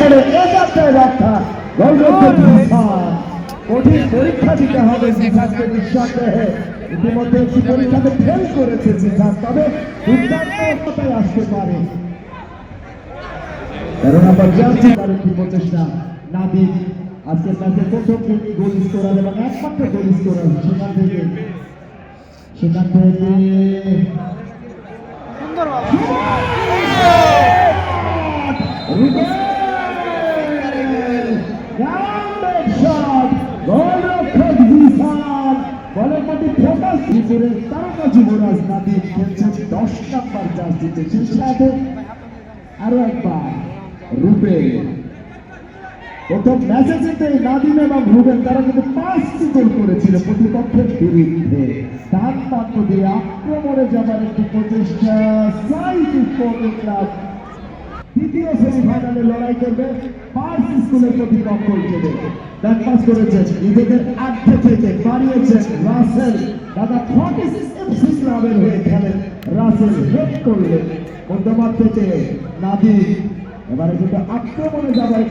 করে একাত্তর রক্ষা গোলরক্ষক কঠিন পরীক্ষা দিতে হবে জিসানকে নিঃসন্দেহে। ইতিমধ্যে একটি পরীক্ষাতে ফেল করেছে জিসান তবে কথায় আসতে পারে। তেরো নম্বর জার্সি তার একটি প্রচেষ্টা। নাবিক আজকের ম্যাচে প্রথম তিনি গোল স্কোরার এবং একমাত্র গোল স্কোরার সেখান থেকে। সেখান থেকে ত্রিপুরের তারকা যুবরাজ নাবিক খেলছেন দশ নম্বর জার্সিতে। সেই সাথে আরও একবার রূপে প্রথম ম্যাচে জিতে নাদিম এবং রুবেন তারা কিন্তু পাঁচটি গোল করেছিল প্রতিপক্ষের বিরুদ্ধে। তার মাত্র দিয়ে আক্রমণে যাবার একটি প্রচেষ্টা। সাইড দ্বিতীয় সেমিফাইনালে লড়াই করবে পার্স স্কুলের প্রতিপক্ষ হিসেবে ব্যাট পাস নিজেদের থেকে রাসেল। দাদা ফর্টি এফসি ক্লাবের হয়ে খেলেন রাসেল হেড করলেন। মধ্যমাঠ থেকে নাদি এবারে কিন্তু আক্রমণে যাবার